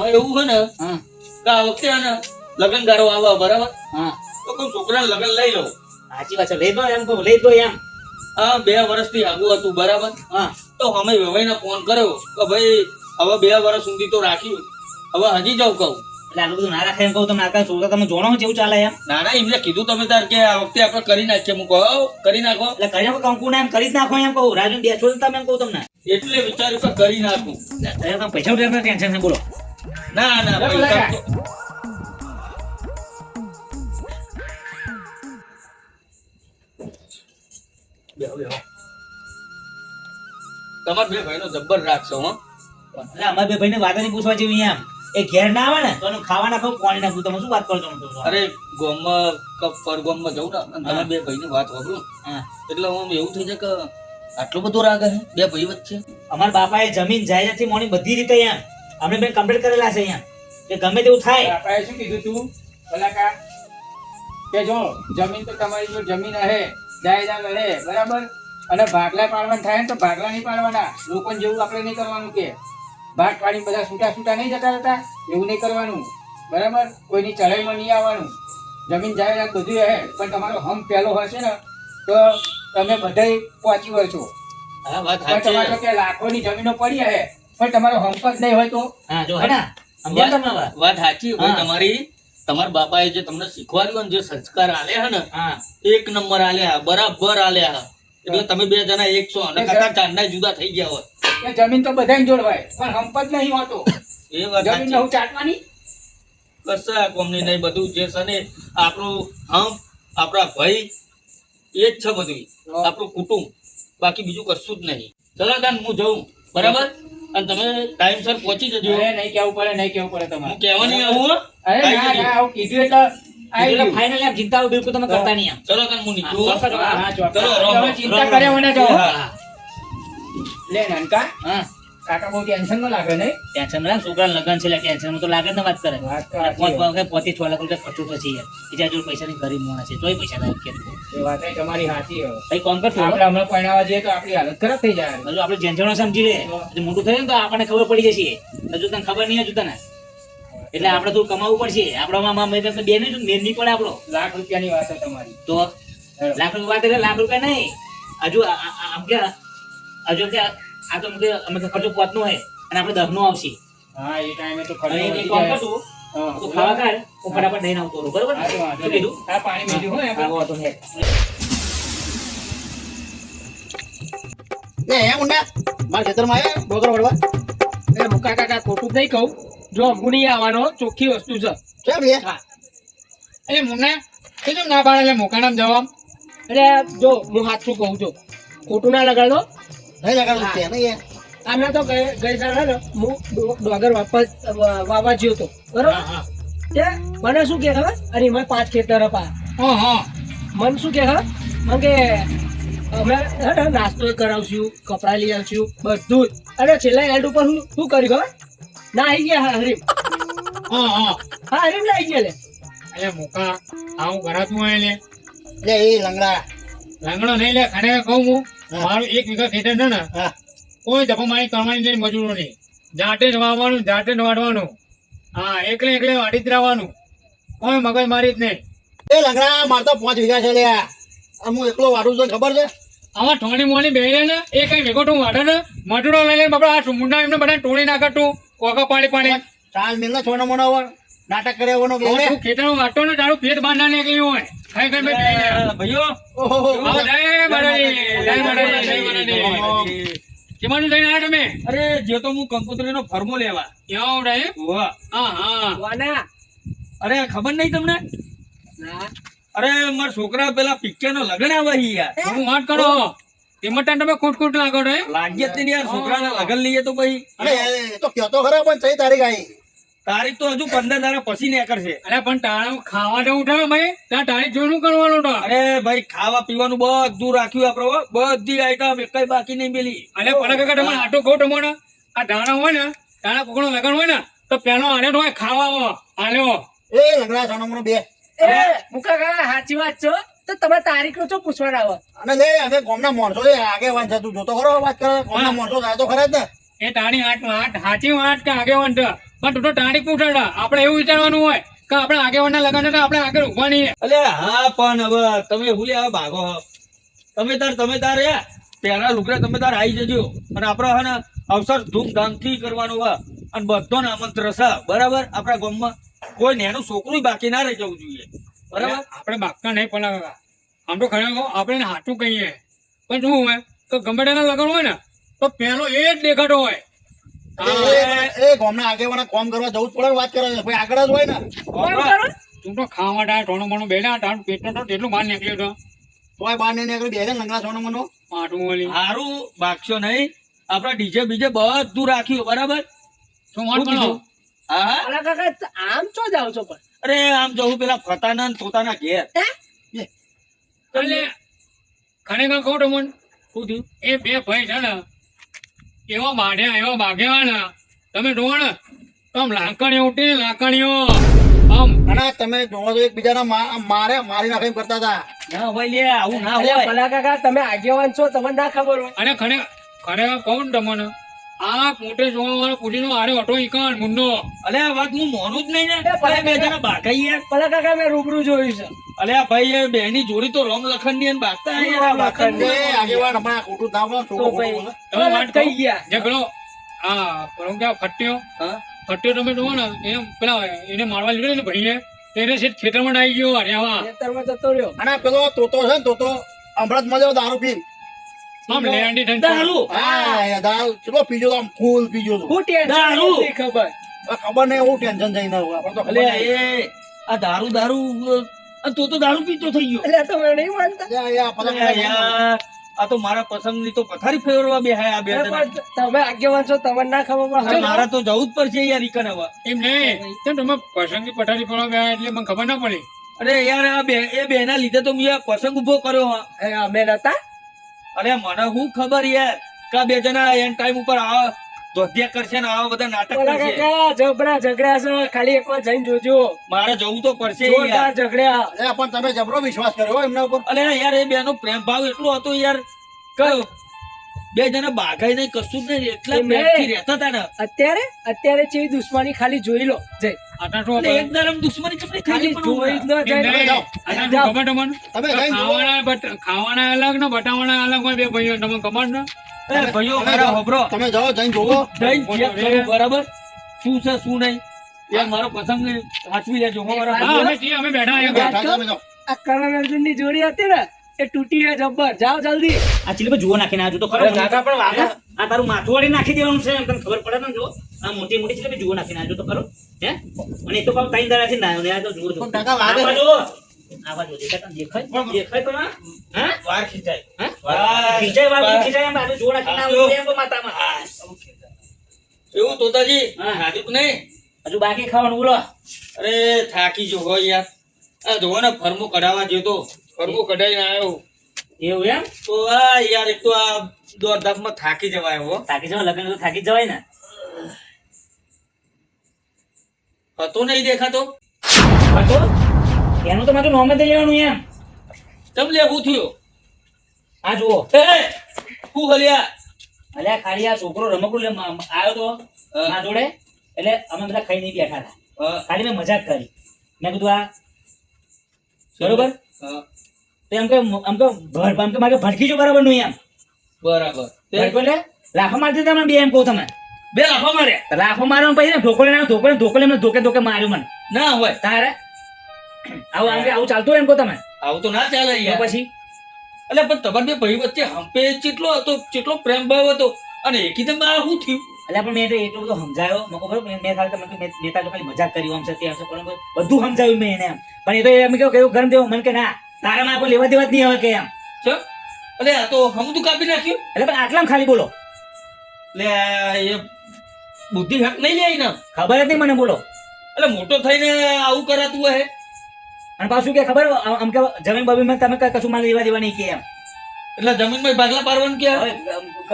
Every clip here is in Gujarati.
આમાં એવું છે ને હા. કે આ વખતે ને લગ્ન ગારો આવવા બરાબર? હા. તો કોઈ છોકરાને લગ્ન લઈ લો. સાચી વાત છે. લઈ દો એમ કહું લઈ દો એમ. હા બે વર્ષથી આગું હતું બરાબર? હા. તો અમે વેવાઈને ફોન કર્યો કે ભાઈ હવે બે વર્ષ સુધી તો રાખ્યું. હવે હજી જાઉં કહું. એટલે આટલું બધું ના રાખે એમ કહું તમે આટલા છોકરા તમે જોણો જેવું ચાલે એમ? ના ના એમને કીધું તમે તાર કે આ વખતે આપણે કરી નાખીએ. હું કહો કરી નાખો. એટલે કરી નાખો કંકુ એમ કરી જ નાખો એમ કહું? રાજુ બેસો તમે એમ કહું તમને. એટલે વિચાર્યું કે કરી નાખું. પૈસા ટેન્શન છે બોલો. ના ના પૈસા. તમારા બે ભાઈનો જબ્બર રાખશો હો. એટલે અમારે બે ભાઈને વાત નહીં પૂછવા જેવી એમ એ ઘેર ના આવે ને તો ખાવા નાખો પાણી નાખું. તમે શું વાત કરો છો? અરે ગોમમાં પર ગોમમાં જવું ને અને તમે બે ભાઈની વાત વાપરું. એટલે હું એવું થઈ જાય કે આટલો બધો રાગ હે? બે ભાઈ વચ્ચે? અમારા બાપાએ જમીન જાયદાદથી મોની બધી રીતે એમ અમે બે કમ્પ્લીટ કરેલા છે અહીંયા. કે ગમે તેવું થાય. આપણે શું કીધું તું? કલાકાર કે જો જમીન તો તમારી જો જમીન રહે જાયદાદ રહે બરાબર? અને ભાગલા પાડવાના થાય ને તો ભાગલા નહીં પાડવાના. લોકોને જેવું આપણે નહીં કરવાનું કે. ભાગ પાડીને બધા છૂટા છૂટા નહીં જતા હતા એવું નહીં કરવાનું. બરાબર? કોઈની ચઢાઈમાં નહીં આવવાનું. જમીન જાયદાદ બધું રહે પણ તમારો હમ પહેલો હશે ને તો તમે બધાય પહોંચી વળશો. તમારે કે લાખોની જમીનો પડી હે પણ તમારો હોમવર્ક નહીં હોય તો? હા જો? વાત સાચી હોય તમારી. તમારા બાપાએ જે તમને શીખવાડ્યું જે સંસ્કાર આલ્યા હે ને એક નંબર આલ્યા બરાબર આલ્યા એટલે તમે બે જણા એક છો અને કદાચ ચાંદના જુદા થઈ ગયા હોય. જમીન તો બધાને જોડવાય પણ હંપત નહીં હોતો. એ વાત જમીન હું ચાટવાની? કશા કોમની નહીં બધું જે છે ને આપણું હમ આપણા ભાઈ એ જ છે બધું આપણું કુટુંબ. બાકી બીજું કશું જ નહીં. ચલો દાન હું જઉં. બરાબર? અને તમે ટાઈમસર પહોંચી જજો. અરે નહીં કેવું પડે નહીં કેવું પડે તમારે. કહેવાની નહીં આવું અરે ના ના આવું કીધું એટલે એટલે. ફાઇનલ એમ ચિંતા બિલકુલ તમે કરતા નહીં એમ. ચલો તાન હું નીકળું ચિંતા કર્યા મને જાઓ. લે નાનકા. હા. કાકા બહુ ટેન્શનમાં લાગે નહીં? ટેન્શન ના છોકરા લગન છે એટલે ટેન્શન તો લાગે ને વાત કરે. પોત છ લાખ રૂપિયા ખર્ચો પછી બીજા જોડે પૈસાની ગરીબ માણસ છે તોય પૈસા લાગે કે એ વાત તમારી સાચી હે. કોમ કરતો આપણે હમણાં પરણાવવા જઈએ તો આપણી હાલત ખરાબ થઈ જાય. હજુ આપણે જેનજણો સમજી લે. હજુ મોટું થયું ને તો આપણને ખબર પડી જશે. હજુ તને ખબર નહીં હજુ તને. એટલે આપણે થોડું કમાવવું પડશે. આપણામાં બે નહીં મેર નહીં પડે આપણો. લાખ રૂપિયાની વાત છે તમારી. તો? લાખ રૂપિયા વાત એટલે લાખ રૂપિયા નહીં. હજુ આમ કે હજુ કે આ તો કે અમે ખર્ચો પોતનો હે અને આપણે દહનો આવશે. હા એ ટાઈમે તો ખર્ચો એ વધી કોમ જાય. હા, તો ખાવા કર હું ફટાફટ લઈને આવતો રહું બરોબર? તો શું કીધું? આ પાણી મેલ્યું હોય હા, વાંધો નહીં. એ હે મુન્ના મારા ખેતરમાં આયા ડોગર વળવા. એ મુકા કાકા ખોટું નહીં કહું. જો ગુણી આવવાનો ચોખ્ખી વસ્તુ છે. કેમ લે? એટલે મુન્ના કેમ ના પાડે એટલે મોકાનામ જવાબ. એટલે જો હું શું કહું છું ખોટું ના લગાડો. નહીં લગાડું છે નહીં અમે તો ગઈ ગઈ સાલ હું ડોગર વાપસ વાવા જ્યો તો બરોબર? તે મને શું કે ખબર? અરે મેં પાંચ ખેતર અપા હા હા. મને શું કે ખબર? મને કે અમે હે નાસ્તો કરાવશું કપડાં લઈ આવશું બધું જ. અને છેલ્લા એલ્ટ ઉપર હું શું કર્યું ખબર? ના આવી ગયા હરીમ હા હા. હા હરીમ ના આવી ગયા લે. અરે મોકા. આવું ઘરાતું હોય લે. લે એ લંગડા. લંગડો નહીં લે ખડે કહું હું હા. મારું એક વીઘા ખેતર છે ને કોઈ ધપામારી કરવાની નહીં મજૂરો નહીં. જાતે જ વાવવાનું જાતે જ વાઢવાનું. હા એકલે એકલે વાઢી જ રહેવાનું. કોઈ મગજ મારી જ નહીં. એ લગડા માર તો પાંચ વીઘા છે લે. આ હું એકલો વાડું છું ખબર છે? આમાં ઠોણી મોણી બેહી ને એ કઈ ભેગો તું વાઢે ને મજૂરો લઈ લઈને બાપડા આ મુંડા એમને બધા ટોળી નાખે તું? કોકા પાડી પાડી. ચાલ મિલ ને છોડો વર નાટક કરે એવો તું ખેતરમાં ને તારું પેટ બહાર ના નીકળ્યું હોય. ખાઈ ખાઈ બેઠી અરે, ભાઈઓ. ઓહો જય માતાજી, જય માતાજી, જય. કેમાંનું આવ્યા તમે? અરે જે તો હું કંકોત્રીનો ફરમો લેવા. એવું રે વાહ. હા હા. વાના. અરે ખબર નહીં તમને? અરે મારા છોકરા પેલા પિક્ચર નો લગ્ન આવે યાર. હું વાત કરો? એમાં તાન તમે ખોટ ખોટ લાગો રે લાગ્ય જ નહીં યાર છોકરાના લગ્ન લઈએ તો પછી. અરે તો કહેતો ખરા પણ સહી તારીખ આવી. તારીખ તો હજુ પંદર દાડા પછી નીકળશે. અરે પણ તારા ખાવા જવું છે ભાઈ. ત્યાં તારીખ જોયું કરવાનું તો? અરે ભાઈ ખાવા પીવાનું બધું રાખ્યું આપડે બધી આઈટમ એક બાકી નહીં મેલી અરે પણ કાકા તમે આટો કહો તમને આ દાણા હોય ને દાણા કોકડો લગણ હોય ને તો પેલો આને હોય ખાવા આલ્યો એ લગડા મોનો બે. મુકા કાકા સાચી વાત છો તો તમે તારીખ નો શું પૂછવા આવો અને લે અમે ગામના માણસો છે આગે વાંચ તું જોતો ખરો વાત કરે ગામના માણસો થાય તો ખરા જ ને. એ તારી આઠ આઠ સાચી આઠ કે આગે વંટ પણ તું તો ટાણી પૂછાડા. આપણે એવું વિચારવાનું હોય કે આપણે આગેવાનના લગન હતા આપણે આગળ ઊભા નહીં. અલે હા પણ હવે તમે ભૂલી આવે ભાગો. તમે તાર તમે તાર રે પહેલા લુકડા તમે તાર આવી જજો. અને આપણે હે ને અવસર ધૂમધામથી કરવાનો હોય. અને બધો આમંત્રણ છે. બરાબર? આપણા ગામમાં કોઈ નેનું છોકરું બાકી ના રહી જવું જોઈએ. બરાબર? આપણે બાગતા નહીં પેલા આમ તો ખરેખર આપણે સાચું કહીએ. પણ શું હોય? તો ગમે તેના લગન હોય ને તો પહેલો એ જ દેખાતો હોય. એ- ગામના આગેવાના કોમ કરવા જવું જ પડે વાત કરે છે ભાઈ આગળ જ હોય ને. તું તો ખાવા માટે ટોણો મણો પેટનો તો કેટલું બહાર નીકળ્યો હતો તોય બાર ને આગળ બેસે લંગડા મનો માટું બાગશો નહીં. આપણા ડીજે બીજે બધું રાખ્યું બરાબર? શું હા હા. અલા કાકા આમ ચો જાવ છો પણ? અરે આમ જવું પેલા ફતાના ને તોતાના ઘેર. એટલે ખરેખર કહું તમને શું થયું? એ બે ભાઈ છે ને એવા બાઢ્યા એવા બાઘ્યા તમે ને આમ લાકડીઓ ઉઠી લાકડીઓ. આમ. અને તમે જોવો તો એકબીજાના મારે મારી નાખી કરતા હતા. ના હોય લે આવું ના હોય. ભલા તમે આગેવાન છો તમને ના ખબર હોય. અને ખરે ખરેખર કહું ને તમને? આ મોટે જોવા વાળો પુલીનો આરે ઓટો ઈકણ મુન્નો. અલે આ વાત હું મોનું જ નહીં ને. એ ભલે બે જણા બાકાઈ યાર ભલા કાકા મેં રૂબરૂ જોયું છે. અલે આ ભાઈ એ બેની જોડી તો રોમ લખનની અને બાકતા યાર આ એ આગેવાન હમણાં ખોટું ના બોલો, તો છોકરો તમે વાત કહો ગયા. જે હા આ પેલો કે ફટ્યો હા? ફટ્યો તમે જોવો ને એને પેલા એને મારવા લીધો ને ભાઈને એને સીધ ખેતરમાં આવી ગયો અરે આવા ખેતરમાં જતો રહ્યો. અને પેલો તોતો છે ને તોતો હમણાં જ મજા દારૂ પી આમ લેન્ડી થઈને દારૂ. હા દારૂ. ચલો પીજો તો આમ ફૂલ પીજો તો હું દારૂ. ખબર. ખબર નહીં એવું ટેન્શન જઈને આવું. આપણને તો અલે. એ આ દારૂ દારૂ તું તો દારૂ પીતો થઈ ગયો. એટલે તમે નહીં માનતા. આ તો મારા પસંદની તો પથારી ફેરવા બેહાય આ બે તમે આગેવાન છો તમને ના ખબર પડે. મારા તો જવું જ પડશે યાર ઈકન હવે એમ નહીં. તમે તમે પસંદગી પથારી ફેરવા ગયા એટલે મને ખબર ના પડી. અરે યાર આ બે એ બેના લીધે તો મેં પસંદ પસંગ ઊભો કર્યો હા. અમે નતા? અરે મને હું ખબર યાર કે બે જણા એન ટાઈમ ઉપર આવા ધોધ્યા કરશે ને આવા બધા નાટક કરશે. કાકા જબરા ઝઘડ્યા છે. ખાલી એકવાર જઈને જોજો. મારે જવું તો પડશે જોરદાર યાર ઝઘડ્યા અરે પણ તમે જબરો વિશ્વાસ કર્યો એમના ઉપર. અરે યાર એ બેનો પ્રેમ ભાવ એટલો હતો યાર. કયો? બે જણા બાગાઈ નહીં કશું જ નહીં એટલા પ્રેમથી રહેતા હતા ને. અત્યારે અત્યારે છે દુશ્મની ખાલી જોઈ લો. જય. આટલા એક દાડમ દુશ્મની ખાલી જોઈ તમે ખાવાના ખાવાના અલગ ને બટાવાના અલગ હોય બે ભાઈઓ તમે ખબર ને એ ભાઈઓ મારા હોભરો. તમે જાઓ જઈને જોવો. જઈને બરાબર? શું છે શું નહીં? યાર મારો પસંદ સાચવી લેજો હો મારા હા અમે બેઠા. આ કરણ અર્જુનની જોડી હતી ને એ તૂટી ગઈ જબ્બર. જાઓ જલ્દી. આ ચીલી પર જુઓ નાખીને આવજો તો ખરો. કાકા પણ વાગા. આ તારું માથું વાળી નાખી દેવાનું છે. એમ તને ખબર પડે ને જો. આ મોટી મોટી ચીલી પર જુઓ નાખીને આવજો તો ખરો. હે? અને એ તો ત્રણ દાડાથી ના આવ્યો. ને આ તો જુઓ જો. કાકા વાગે. આવા આવા જુઓ. દેખાય દેખાય? દેખાય તો હા? વાર ખીચાય. હા? વાર. ખીચાય વાળું, ખીચાય એમ બાજુ જુઓ નાખીને આવજો એમ તો માતામાં. એવું તોતાજી? હા. હાજુ નહીં? હજુ બાકી ખાવાનું બોલો. અરે થાકી જો હોય યાર. આ જોવો ને ફરમો કઢાવા ગયો ફરમો કઢાઈને આવ્યો એવું એમ? તો આ યાર એક તો આ દોડધામમાં થાકી જવાય હો. થાકી જવાય લગ્ન તો થાકી જવાય ને. હતો નહીં દેખાતો? હતો? એનું તો મારું નોમે લેવાનું એમ. તમ લે હું થયો? આ જુઓ. એ હું હલ્યા. અલ્યા ખાલી આ છોકરો રમકડું લે આવ્યો તો આ જોડે. એટલે અમે બધા ખાઈ નહીં બેઠા હતા. ખાલી મેં મજાક કરી. મેં કીધું આ બરોબર? એમ કે આમ કે આમ કે મારે ભટકી જો બરાબરનું એમ. બરાબર. તે એટલે લાફો મારતી તમે બે એમ કહું તમે બે લાફા મારે? લાફો મારવા પછી ઢોકળે ના ઢોકળે ઢોકળે એમને ધોકે ધોકે માર્યું મને. ના હોય. તારે? આવું આમ કે આવું ચાલતું એમ કહો તમે. આવું તો ના ચાલે યાર. પછી? એટલે પણ તમારે બે ભાઈ વચ્ચે હંપે કેટલો હતો કેટલો પ્રેમ ભાવ હતો? અને એકદમ આ શું થયું? એટલે પણ મેં તો એટલો બધો સમજાયો. મેં કહું બરોબર મેં ખાલી તમને મેં નેતા ખાલી મજાક કરી આમ છે તેમ છે પણ બધું સમજાવ્યું મેં એને એમ. પણ એ તો એમ કેવું કેવું ગરમ દેવું મને કે ના તારા માં કોઈ લેવા દેવા જ નહીં હવે કે એમ. છો આ તો હમું કાપી નાખ્યું. એટલે પણ આટલામાં ખાલી બોલો. એટલે એ બુદ્ધિ હક નહીં લે ને ખબર જ નહીં મને બોલો. એટલે મોટો થઈને આવું કરાતું હે. અને પાછું કે ખબર આમ કે જમીન બમીન તમે કઈ કશું મારે લેવા દેવા નહીં કે એમ. એટલે જમીનમાં ભાગલા પાડવાનું કે?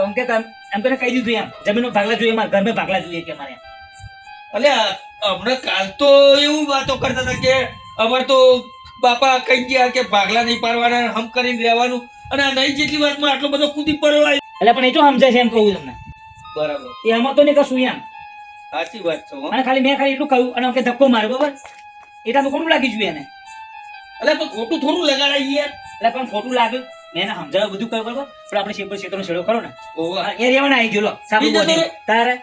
આમ કે એમ એમ કે કહી દીધું એમ. જમીનમાં ભાગલા જોઈએ મારે ઘરમાં ભાગલા જોઈએ કે મારે. એટલે હમણાં કાલ તો એવું વાતો કરતા હતા કે અમારે તો બાપા કહી ગયા કે ભાગલા નહીં પાડવાના હમ કરીને રહેવાનું. અને આ નહીં જેટલી વાતમાં આટલો બધો કૂદી પડ્યો એટલે પણ એ તો સમજાય છે એમ કહું તમને. બરાબર. એ આમાં તો નહીં કશું એમ. સાચી વાત છે અને ખાલી મેં ખાલી એટલું કહ્યું અને અમને ધક્કો માર્યો બરાબર? એટલા તો ખોટું લાગી જોઈએ એને. એટલે પણ ખોટું થોડું લગાડાઈ યાર. એટલે પણ ખોટું લાગ્યું મેં એને સમજાવ્યું બધું કહ્યું બરાબર? પણ આપણે શેપર ક્ષેત્રનો છેડો કરો ને. એ રેવાના આવી ગયો લો. સાબુ તારે?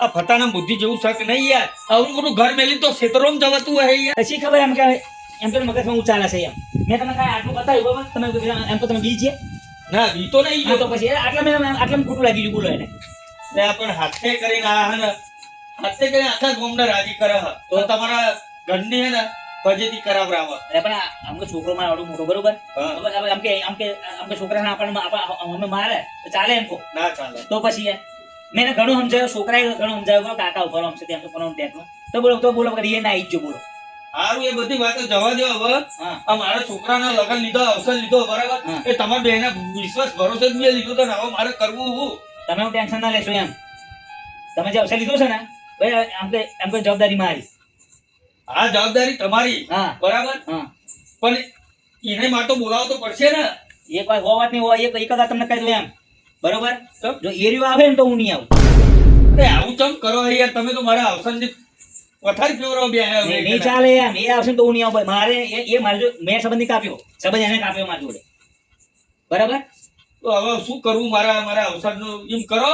આ ફટાના બુદ્ધિ જેવું શક નહીં યાર. આવું બધું ઘર મેલી તો ક્ષેત્રોમાં જવાતું હોય યાર. પછી ખબર એમ કે એમ તો મગજમાં હું ચાલે છે એમ. મેં તમને કાંઈ આટલું બતાવ્યું બરાબર તમે એમ તો તમે બી છે? ના બી તો નહીં તો પછી આટલા મેં આટલા ખોટું લાગી ગયું બોલો એને. પણ હાથે કરીને આ ને હાથે કરીને આખા ગોમને રાજી કરે તો તમારા ઘરની હે ને એટલે પણ આ- છોકરો માં આવડું મોટો બરોબર? આમ કે આમ કે આમ કે છોકરાને આપણને આપણા- અમે મારે તો ચાલે એમ કહો. ના ચાલે. તો પછી યાર મેં ઘણું સમજાવ્યું છોકરાએ ઘણું સમજાવ્યું. કાકા ઉપર આમ છે તેમ તો પણ ટેકનો તો બોલો તો બોલો કરીએ ના આવી જ બોલો. હારું એ બધી વાતો જવા દો હવે. આ મારા છોકરાના લગન લીધો અવસર લીધો બરાબર? હા. એ તમારા બેના વિશ્વાસ ભરોસે જ મેં લીધો તો હવે મારે કરવું હું. તમે હું ટેન્શન ના લેશો એમ. તમે જે અવસર લીધો છે ને ભાઈ આમ કે આમ કે જવાબદારી મારી. આ જવાબદારી તમારી. હા. બરાબર? હા. પણ એને માટે બોલાવો તો પડશે ને. એક વાર હોવા વાત નહીં હોય એક એક તમને કહી દઉં એમ. બરોબર? તો? જો એરિયો આવે ને તો હું નહીં આવું. અરે આવું ચમ કરો યાર? તમે તો મારા અવસરની પથારી ફેરવો બે નહીં ચાલે યાર. એ આવશે તો હું નહીં આવું. મારે એ મારે જો મેં સંબંધ કાપ્યો. સંબંધ એને કાપ્યો મારી જોડે. બરાબર? તો હવે શું કરવું મારા મારા અવસરનું એમ કરો.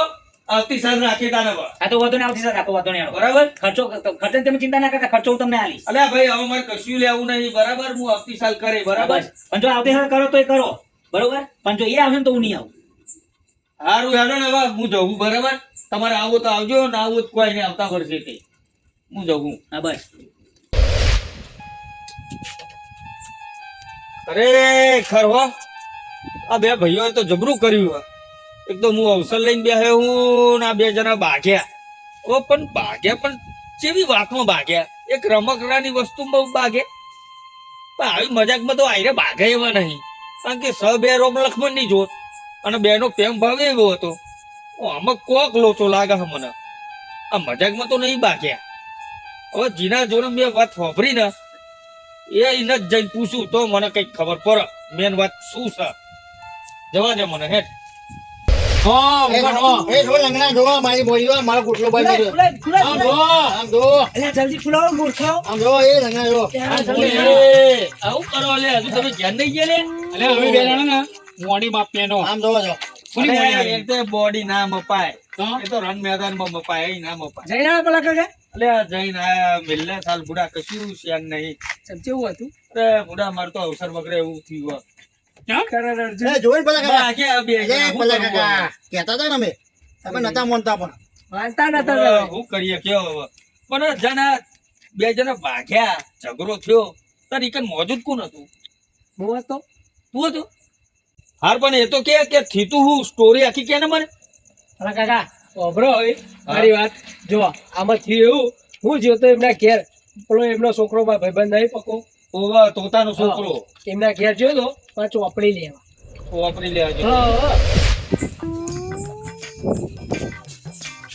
આવતી સાલ રાખી તાને. આ તો વધુ ને આવતી સાથે રાખો વધુ ને. બરાબર? ખર્ચો ખર્ચો તમે ચિંતા ના કરતા ખર્ચો હું તમને આલીશ. અલ્યા ભાઈ હવે મારે કશું લેવું નહીં. બરાબર? હું આવતી સાલ કરે. બરાબર? પણ જો આવતી સાલ કરો તો એ કરો. બરોબર? પણ જો એ આવશે તો હું નહીં આવું. સારું હેડો ને હવે, હું જવું બરાબર? તમારે આવો તો આવજો, ને આવો કોઈ નહીં, આવતા વર્ષે તે હું જવું હા બસ અરે ખરવા આ બે ભાઈઓએ તો જબરું કર્યું હે. એક તો હું અવસર લઈને બે હું, ના બે જણા ભાગ્યા ઓ, પણ ભાગ્યા પણ જેવી વાતમાં ભાગ્યા એક રમકડાની વસ્તુમાં ભાગે પણ આવી મજાકમાં તો આયરે ભાગે એવા નહીં. કારણ કે સ બે રોમ લક્ષ્મણની જોત. અને બેનો પ્રેમ ભાવ એવો હતો? આમાં કોક લોચો લાગે છે મને. આ મજાકમાં તો નહીં ભાગ્યા હવે જીના જોડે મેં વાત વાપરી ને એ એને જઈને પૂછું તો મને કંઈક ખબર પડે. મેન વાત શું છે? જવા દે મને હેઠ જલ્દી મોડી માપીએ નો આમ જોવો જો બોડી ના મપાય. એ તો રન મેદાનમાં મપાય એ ના મપાય. જઈને આવ્યા પેલા કાકા એટલે જઈને આયા મિલ્લે સાલ બુડા કશું શેન નહીં. કેવું હતું? અરે બુડા માર તો અવસર વગરે એવું થયું બે જણા શું પેલા કરવું કાકા. હવે? કહેતા હતા ને અમે. તમે નતા માનતા પણ. માનતા નતા હવે તમે. શું કરીએ કયો જણા બે જણા ભાગ્યા ઝઘડો થયો. તાર મોજુદ મોજૂદ કોણ હતું? હું હતો? તું હતું? હાર પણ એ તો કે કે થીતું હું સ્ટોરી આખી કે ને મને? અલા કાકા ઓભરો હોય મારી વાત. જો આમાં થયું એવું. હું જ્યો તો એમના ઘેર. પેલો એમનો છોકરો મારો ભાઈબંધ નહીં પકો. ઓવા તોતાનો છોકરો. એમના ઘેર જોયો તો પાંચ ચોપડી લેવા વાપરી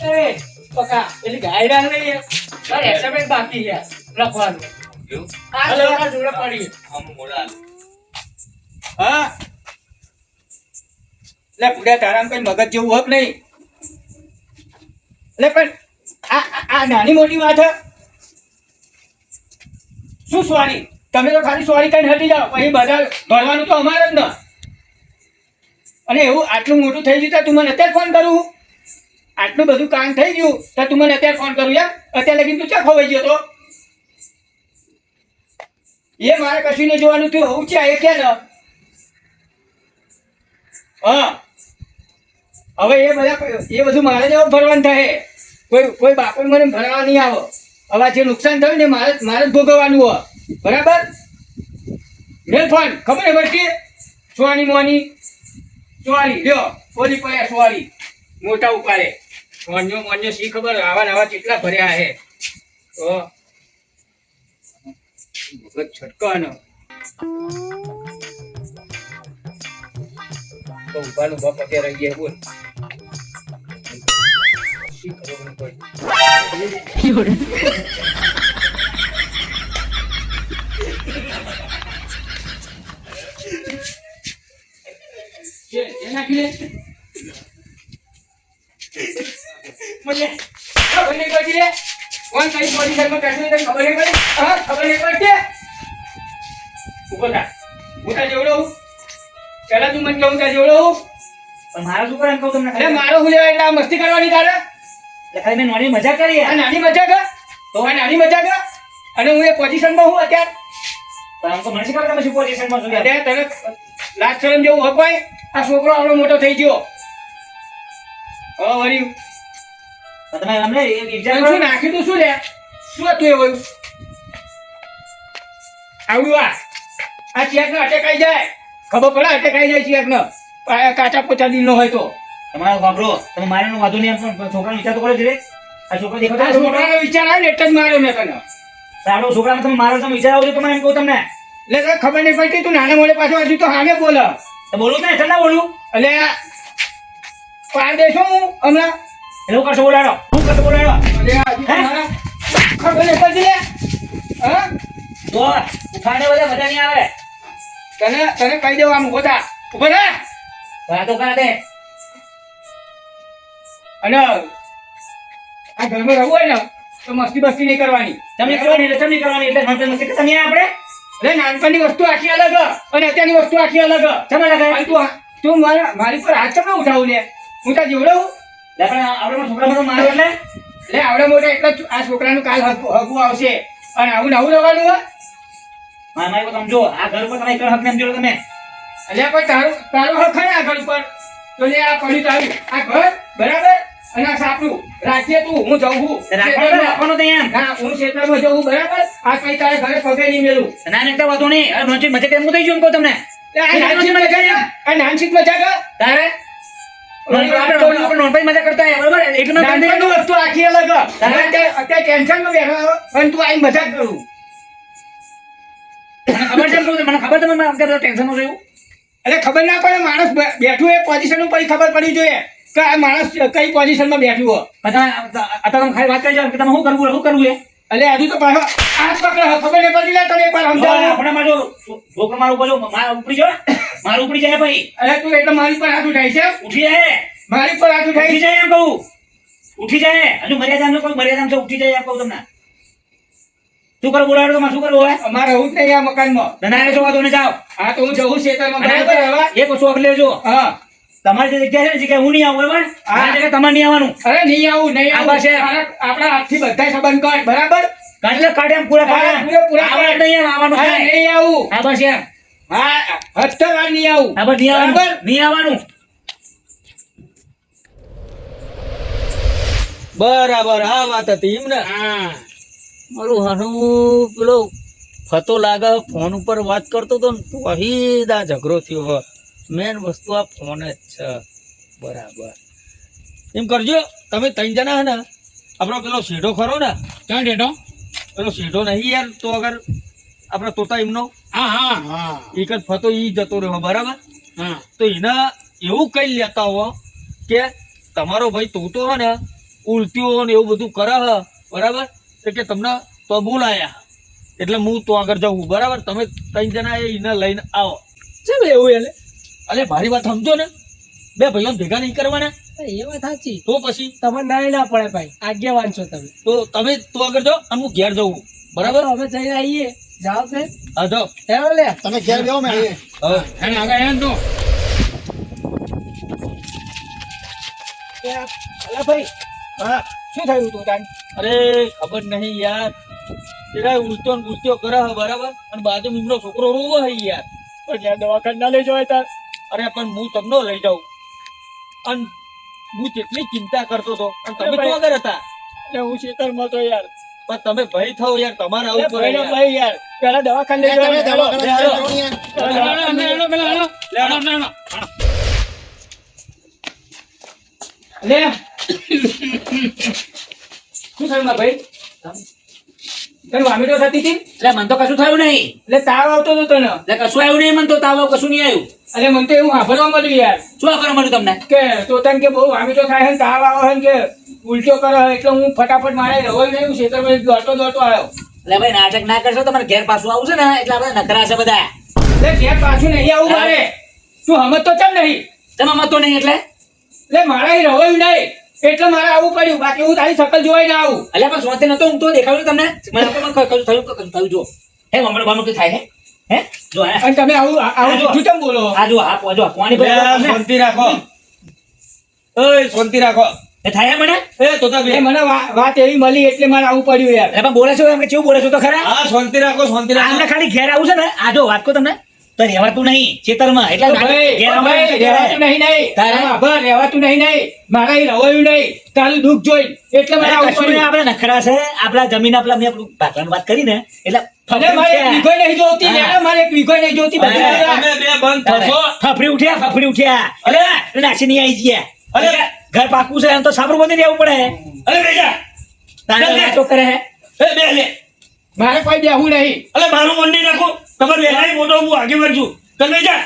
જો એ પકા પેલી ગાયડા નહીં તારે એસાઇનમેન્ટ બાકી છે. લખવાનું. આ જોડે પડી. હા? લે પૂરા તારામ કઈ મગજ જેવું હક નહીં. લે, પણ આ નાની મોટી વાત શું સ્વારી તમે તો ખાલી સોરી કઈ હટી જાઓ પછી બધા ભરવાનું તો અમારે જ ન. અને એવું આટલું મોટું થઈ ગયું તો મને અત્યારે ફોન કરું. આટલું બધું કામ થઈ ગયું તો તું મને અત્યારે ફોન કરું, યાર. અત્યારે લગીને તું ક્યાં ખોવાઈ ગયો તો? એ મારે કશું નહીં જોવાનું થયું હું છે એ કે ને. હા. હવે એ બધા એ બધું મારે જ ભરવાનું થાય. કોઈ કોઈ બાપુ મને ભરવા નહીં આવો. હવે જે નુકસાન થયું ને મારે મારે જ ભોગવવાનું હોય. બરાબર? Mail phone. ખબર બધી સોની મોની. સોરી લ્યો. ઓલી પડ્યા સોરી મોટા ઉપાડે. મોન્યો મોન્યો શી ખબર? આવા નવા કેટલા ભર્યા હે તો. મગજ છટકવાનો તો ઉભાનું બાપ પગે રહી ગયા બોલ ખબર નહીં ખબર પડી. ખબર નહીં પડતી. ઊભો થા. હું તાર જેવડો. હું પહેલા તું મને કહું તાર જોડો પણ મારા શું કરે એમ કહું તમને અરે મારો હું લેવા એટલે મસ્તી કરવાની તારે? એટલે ખાલી મેં નાની મજા કરી આ નાની મજા કર તો આ નાની મજા કર અને હું એ પોઝિશનમાં હું અત્યારે? પણ આમ તો મને શું ખબર તમે શું પોઝિશનમાં છું? અરે તને લાજ શરમ જેવું હકવાય આ છોકરો આવડો મોટો થઈ ગયો. હવે વળી તમે અમને શું નાખ્યું તું શું લે? શું હતું એ વયું? આવડું આ? આ ચેક અટેકાઈ જાય. ખબર પડે અટેકાઈ જાય છે એકને કાચા પોચા દિલ નો હોય તો. તમારો વાપરો. તમે મારે વાંધો નહીં પણ છોકરાનો વિચાર તો કરો જ રે. આ છોકરા દેખો છોકરાનો વિચાર આવે ને એટલે જ માર્યો મેં તને. સારો છોકરાને તમે મારો તમે વિચાર આવજો તમારે એમ કહું તમને. એટલે ખબર નહીં પડતી તું નાના મોડે પાછો હજુ તો હામે બોલે. તો બોલું ને ઠંડા બોલું. એટલે પાર દેશો હું હમણાં. એવું કરશો બોલાડો. હું કરશો બોલાડો. તો ખબર નહીં પડતી લે. હા? ઉઠાડે બધા મજા નહીં આવે. તને તને કહી દેવા આમ ગોતા ઊભો થા વાતો કરા દે. અને આ ઘરમાં રહેવું હોય ને તો મસ્તી બસ્તી નહીં કરવાની. તમે કરવાની એટલે તમે કરવાની એટલે મસ્તી તો કે તમે આપણે? એટલે નાનપણની વસ્તુ આખી અલગ. અને અત્યારની વસ્તુ આખી અલગ. તમે લગાય તું તું મારા મારી પર હાથ ચમ ઉઠાવું લે. હું ત્યાં જીવડાવું એટલે પણ આપણે છોકરા બધો મારો એટલે? એટલે આવડે મોટે એટલે આ છોકરાનું કાલ હગું આવશે. અને આવું નવું રહેવાનું હોય. મારી વાત સમજો આ ઘર પર તમે એકલા હક ને સમજો તમે. એટલે કોઈ તારું તારો હક ખરા આ ઘર ઉપર? તો લે આ પડ્યું તારું. આ ઘર બરાબર? અને આ સાપડું. રાખીએ તું હું જઉં છું. રાખવાનું તો એમ. ના હું ક્ષેત્રમાં જઉં બરાબર? આ કઈ તારે ઘરે પગે નહીં મેલું. ના ને વાતો નહીં. અરે નોચી મજા કેમ થઈ ગયું કહું તમને. આ નાનસીત મજા મજા કર તારે? નોનભાઈ મજા કરતા બરોબર? એટલું વસ્તુ આખી અલગ. અત્યારે ટેન્શનમાં બેઠો અને તું આઈને મજાક કરું. ખબર છે મને ખબર તમે આમ અંકલ ટેન્શન રહ્યું એવું? એટલે ખબર ના પડે માણસ બેઠું એ પોઝિશન ઉપર ખબર પડી જોઈએ. કે આ માણસ કઈ પોઝિશનમાં બેઠું હોય. તમે અત્યારે તમે ખાલી વાત કરી જાઓ કે તમે શું કરવું શું કરવું એ એટલે હજુ તો પાછો આ પકડે ખબર નહીં પડી તને એકવાર સમજાવો. આપણે મારો છોકરો મારું બોલો મારું ઉપડી જાય મારું ઉપડી જાય ભાઈ. અરે તું એટલે મારી પર હાથ ઉઠાય છે? ઉઠી જાય. મારી પર હાથ ઉઠાય ઉઠી જાય એમ કહું. ઉઠી જાય. હજુ મર્યાદા કોઈ મર્યાદા છે ઉઠી જાય એમ કહું તમને. શું કરો બોલાવો તો શું કરવું અમારે રહું જ નહીં આ મકાનમાં. ધનારે જો વાતો ને જાઓ. હા તો હું જવું ખેતરમાં બરાબર? એક વસ્તુ અગલે જો હા. તમારી જે જગ્યા છે ને હું નહીં આવું બરાબર? આ જગ્યા તમારે નહીં આવવાનું. અરે નહીં આવું નહીં આવું. છે. આપણા હાથથી બધા સંબંધ કાઢ બરાબર? કાઢલે કાઢે એમ પૂરા હા, કાઢે પૂરા આવવાનું નહીં આવવાનું નહીં આવું. હા બસ એમ. હા હત્તર વાર નહીં આવું. હા બસ નહીં આવવાનું. નહીં આવવાનું. બરાબર આ વાત હતી એમ ને હા. મારું હનું પેલો ફતો લાગે ફોન ઉપર વાત કરતો હતો ને તો અહીં આ ઝઘડો થયો હોય. મેન વસ્તુ આ ફોન જ છે. બરાબર. એમ કરજો તમે ત્રણ જણા હે ને આપણો પેલો શેઢો ખરો ને ક્યાં ડેટો પેલો શેઢો નહીં યાર તો અગર આપણે તોતા એમનો હા હા. હા એક જ ફતો ઈ જતો રહ્યો બરાબર? હા. તો એને એવું કઈ લેતા હો કે તમારો ભાઈ તોતો હે ને ઉલટીઓ ને એવું બધું કરે બરાબર? કે તમને તો બોલાયા. એટલે હું તો આગળ જાઉં બરાબર? તમે ત્રણ જણા એ એને લઈને આવો. ચમ એવું એટલે અરે મારી વાત સમજો ને. બે ભાઈઓ ભેગા નહીં કરવાના. એ વાત સાચી. તો પછી? તમારે ના ના પડે ભાઈ. આજ્ઞાવાન છો તમે. તો તમે તો આગળ જાઓ અને હું ઘેર જવું બરાબર? અમે જઈને આવીએ. જાઓ છે હા જાઓ. હેલો લે. તમે ઘેર જાઓ મેં. હા. એને આગળ એને તો. અલા ભાઈ હા શું થયું તું તાન? અરે ખબર નહીં યાર. પેલા ઉલટો ને ગુસ્સો કરે હે બરાબર? અને બાજુ મીમનો છોકરો રોવો હે યાર. પણ જ્યાં દવાખાને ના લઈ જવાય તાર. અરે પણ હું તમને લઈ જાઉં. અને હું કેટલી ચિંતા કરતો હતો અને તમે તો આગળ હતા. એટલે હું ખેતરમાં તો યાર. પણ તમે ભય થાવ યાર તમારે આવું પડે યાર. ભાઈ યાર. પેલા દવાખાને લઈ જવાય. દવાખાને. લે. શું થયું મારા ભાઈ? તને વામીટો થતી હતી? એટલે મને તો કશું થયું નહીં એટલે તાવ આવતો હતો તને. એટલે કશું આવ્યું નહીં મને તો તાવ કશું નહીં આવ્યું. અરે મને તો એવું મળ્યું યાર. શું કરવા મળ્યું તમને? કે તો તને કે બહુ વામીટો થાય છે તાવ આવે છે ને કે ઉલટો કરો છે એટલે હું ફટાફટ મારે રવાઈ નહીં તો ખેતરમાં દોડતો દોડતો આવ્યો. એટલે ભાઈ નાટક ના કરશો તમારે ઘેર પાછું આવશે ને એટલે આપણે નકરા છે બધા. એટલે ઘેર પાછું નહીં આવું મારે. તું હમત તો ચમ નહીં? તમે મતો નહીં એટલે? એટલે મારા રવાયું નહીં. એટલે મારે આવું પડ્યું. બાકી હું તારી સકલ જોવાય ના આવું. અલ્યા પણ સોતે નતો ઊંઘતો દેખાડું તમને. મને આપણે મને કશું થયું કશું થયું જો હે મમ્મી બાનું કે થાય હે? હે? જો હે. અને તમે આવું આવું. જૂઠું કેમ બોલો? આ જો આ જો પાણી ભરી શાંતિ રાખો. ઓય શાંતિ રાખો. એ થાય મને? એ તો બે મને વાત એવી મળી એટલે મારે આવું પડ્યું યાર એટલે પણ બોલે છો એમ કે કેવું બોલે છો તો ખરા? હા શાંતિ રાખો શાંતિ આમને રાખો ખાલી ઘેર આવું છે ને? આ જો વાત કો તમને. તો રહેવાતું નહીં ખેતરમાં. એટલે રહેવાતું નહીં નહીં. તારા? આભાર રહેવાતું નહીં નહીં. મારા રવાયું નહીં. તારું દુઃખ જોઈ. એટલે આપણે નખરા છે. આપણા જમીન આપણા મેં આપણું ભાગવાની વાત કરી ને એટલે ઘર પાકું છે એમ તો સાબરું બંધી રહેવું પડે. મારે કોઈ બેહું નહીં. અરે મારું મન નહીં રાખો. તમારે વેલાય મોટો હું આગેવાન છું. તમે જા.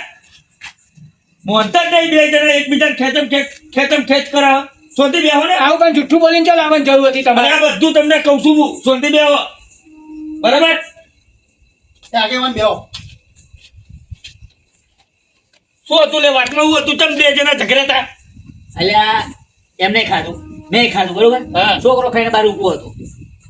મોનતા જ નહીં બે જણા એકબીજા ખેતમ ખેત ખેતમ ખેત કરાવો શાંતિ બેહો ને. આવું કઈ જુઠ્ઠું બોલીને ચાલ આવવાની જરૂર હતી તમારે. આ બધું તમને કહું છું હું. શાંતિ બેહો. બરાબર? આગેવાન બેહો. શું હતું લે વાતમાં હું હતું? ચમ બે જણા ઝઘડ્યા હતા? અલ્યા એમને ખાધું. મેં ખાધું બરોબર? હા. છોકરો ખાઈને બાર ઊભો હતો.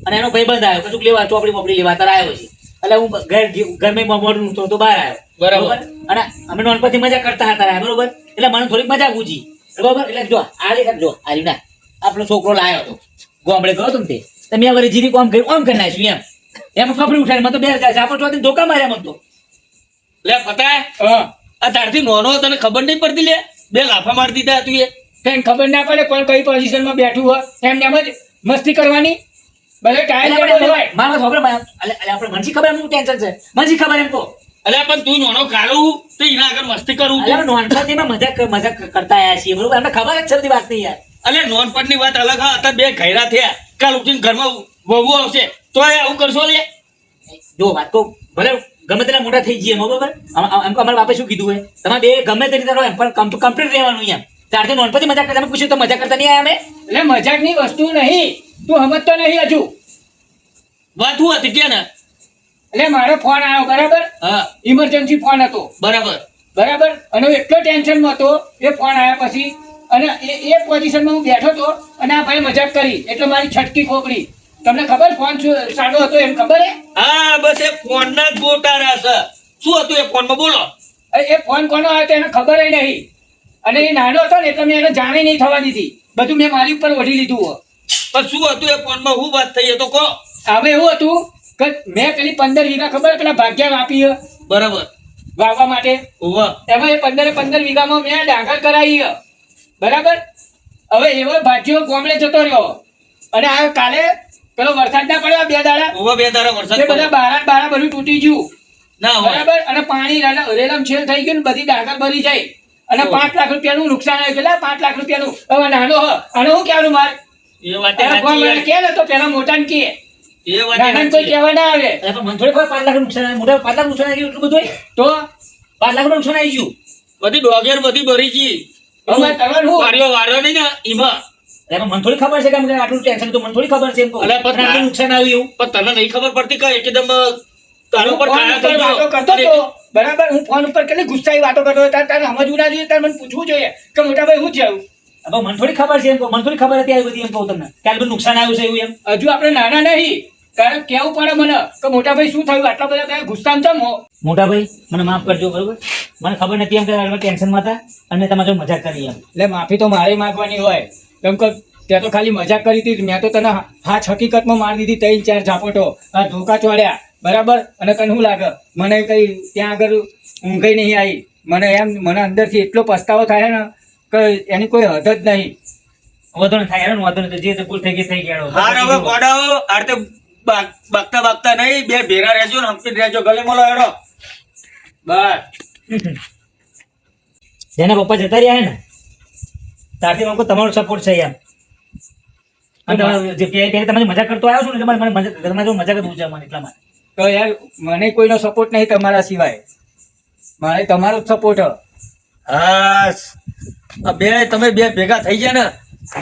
અને એનો ભાઈ બંધ આવ્યો. કશું લેવા ચોપડી બોપડી લેવા તાર આવ્યો છે. એટલે હું ઘર ઘરમાં મોડું તો તો બહાર આવ્યો. બરાબર. અને અમે નોનપણથી મજા કરતા હતા બરોબર? એટલે મને થોડીક મજા પૂછી બરોબર? એટલે જો આ દેખાડ જો આ ના આપણો છોકરો લાયો હતો ગોમડે ગયો તમે તે. તો મેં વળી જીરી કોમ કરી ઓમ કરી નાખ્યું એમ. એમ કપડી ઉઠાડી મને તો બે જાય આપણે ચોથી ધોકા માર્યા મને તો. લે પતા હા. આ તારથી નોનો તને ખબર નહીં પડતી લે? બે લાફા મારી દીધા તું એ. ખબર ના પડે કોણ કઈ પોઝિશનમાં બેઠું હોય. એમને એમ જ મસ્તી કરવાની. ભલે ટાઈમ એટલે લેવો આપણે હોય. મારા ખબર એટલે આપણે મનસી ખબર એમ ટેન્શન છે? મનસી ખબર એમ કહો. અલ્યા પણ તું નોનો કાઢું તો એના આગળ મસ્તી કરું અલ્યા અમે મજાક મજાક કરતા આયા છીએ. બરોબર? અમને ખબર જ છે બધી વાત નહીં યાર અલે નોનપણની વાત અલગ હા. અત્યારે બે ઘયરા થયા. કાલ ઉઠીને ઘરમાં વહુ આવશે. તો આવું કરશો લે? જો વાત તો ભલે ગમે તેના મોટા થઈ જઈએ બરોબર? આમ અમારા બાપે શું કીધું હોય? તમારે બે ગમે તે રીતે રહો એમ પણ કમ્પ્લીટ રહેવાનું એમ ત્યારથી નોનપણથી મજાક કરતા તમે પૂછ્યું તો મજાક કરતા નહીં આયા અમે? એટલે મજાકની વસ્તુ નહીં. તું સમજતો નહીં હજુ. વાત હું હતી કે ને? એટલે મારો ફોન આવ્યો બરાબર? હા. ઇમરજન્સી ફોન હતો. બરાબર. બરાબર? અને હું એટલો ટેન્શનમાં હતો એ ફોન આવ્યા પછી. અને એ એ પોઝિશનમાં હું બેઠો હતો અને આ ભાઈ મજાક કરી. એટલે મારી છટકી ખોપડી તમને ખબર ફોન સાદો હતો એમ ખબર હે? હા બસ એ ફોન ના ગોટારા છે. શું હતું એ ફોનમાં બોલો. એ એ ફોન કોનો આવ્યો એને ખબર નહીં. અને એ નાનો હતો ને એટલે મેં એને જાણે નહીં થવા દીધી. બધું મેં મારી ઉપર વઢી લીધું પણ શું હતું એ ફોનમાં? શું વાત થઈ તો કહો. હવે એવું હતું કે મેં પેલી પંદર વીઘા ખબર પેલા ભાગ્યા આપી બરાબર. વાવવા માટે. એમાં એ પંદરે પંદર વીઘામાં મેં ડાંગર કરાવી હે. બરાબર? હવે એવો ભાગ્યો ગામડે જતો રહ્યો. અને આ કાલે પેલો વરસાદ ના પડ્યો બે દાડા. ઉવ્વ બે દાડા વરસાદ તે બધા બારા બારા બધું તૂટી ગયું. ના બરાબર? અને પાણી રેલમ છેલ થઈ ગયું ને બધી ડાંગર ભરી જાય. અને પાંચ લાખ રૂપિયાનું નુકસાન આવ્યું. કેટલા? પાંચ લાખ રૂપિયાનું. હવે નાનો હ. હું કહેવાનું માર? એ વાત તારા ને તો પેલા મોટા ને કહે. એ વાત કોઈ કહેવા ના આવે. પણ થોડી પાંચ લાખ નુકસાન. મોટા પાંચ લાખ નુકસાન આવી એટલું બધું તો? પાંચ લાખ નુકસાન આવી ગયું. બધી ડોગેર બધી ભરી ગઈ હવે તમારે વાર્યો વાર્યો નહીં ને એમાં. મને થોડી ખબર છે કે આમ આટલું ટેન્શન તો મને થોડી ખબર છે એમ કહું. પણ આટલું નુકસાન આવ્યું એવું. પણ તને નહીં ખબર પડતી કે એકદમ તારું પર. વાતો કરતો તો. બરાબર? હું ફોન ઉપર કેટલી ગુસ્સાઈ વાતો કરતો. તારે તારે સમજવું ના જોઈએ તારે મને પૂછવું જોઈએ કે મોટા ભાઈ શું થયું? હવે મને થોડી ખબર છે એમ કહું. મને થોડી ખબર હતી આવી બધી એમ કહું તમને. કે બધું નુકસાન આવ્યું છે એવું એમ? હજુ આપણે નાના નહીં. કારણ કેવું પડે મને? કે મોટા ભાઈ શું થયું? આટલા બધા તમે ગુસ્સા ચમ હો? મોટા ભાઈ મને માફ કરજો બરોબર? મને ખબર નથી એમ કે અમે ટેન્શનમાં હતા અને તમારે તમારી મજાક કરી એમ. એટલે માફી તો મારે માંગવાની હોય. કેમ કે ત્યાં તો ખાલી મજાક કરી હતી મેં તો તને હાથ હકીકતમાં મારી દીધી ત્રણ ચાર ઝાપટો. આ ધોકા ચોડ્યા બરાબર? અને તને શું લાગે? મને કઈ ત્યાં આગળ ઊંઘઈ નહીં આવી. મને એમ મને અંદરથી એટલો પસ્તાવો થાય ને એની કોઈ હદ જ નહીં. વધુ થાય હેરાન વધુ જે તે ભૂલ થઈ ગઈ થઈ ગઈ હાર હવે ગોડાઓ બાગ- બાગતા બાગતા નહીં બે ભેરા રહેજો ને હંપી રહેજો ગલે મોલો હેડો. બસ જેના પપ્પા જતા રહ્યા હે ને ત્યારથી મને તમારો સપોર્ટ છે એમ અને તમારે જે તમે મજાક કરતો આવ્યો છો ને તમારે મને મને મજાક તમારી જોડે મજાક જ પૂછે મને એટલા માટે. તો યાર મને કોઈનો સપોર્ટ નહીં તમારા સિવાય. મારે તમારો જ સપોર્ટ હાસ. આ બે તમે બે ભેગા થઈ ગયા ને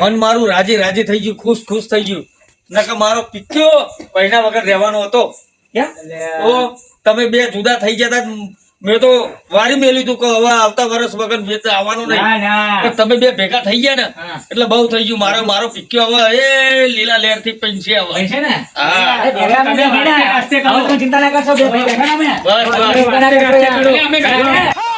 મન મારું રાજી રાજી થઈ ગયું ખુશ ખુશ થઈ ગયું. નકર મારો પિક્યો પૈના વગર રહેવાનો હતો. તો તમે બે જુદા થઈ ગયા હતા મેં તો વારી મેલી તું કે હવે આવતા વર્ષ વગર વેચ આવવાનું નહીં. ના ના. પણ તમે બે ભેગા થઈ ગયા ને એટલે બહુ થઈ ગયું. મારો મારો પિક્યો હવે એ લીલા લેરથી પંછી આવે છે ને ચિંતા ના કરશો બે ભાઈ ભેગા ના અમે. બસ બસ.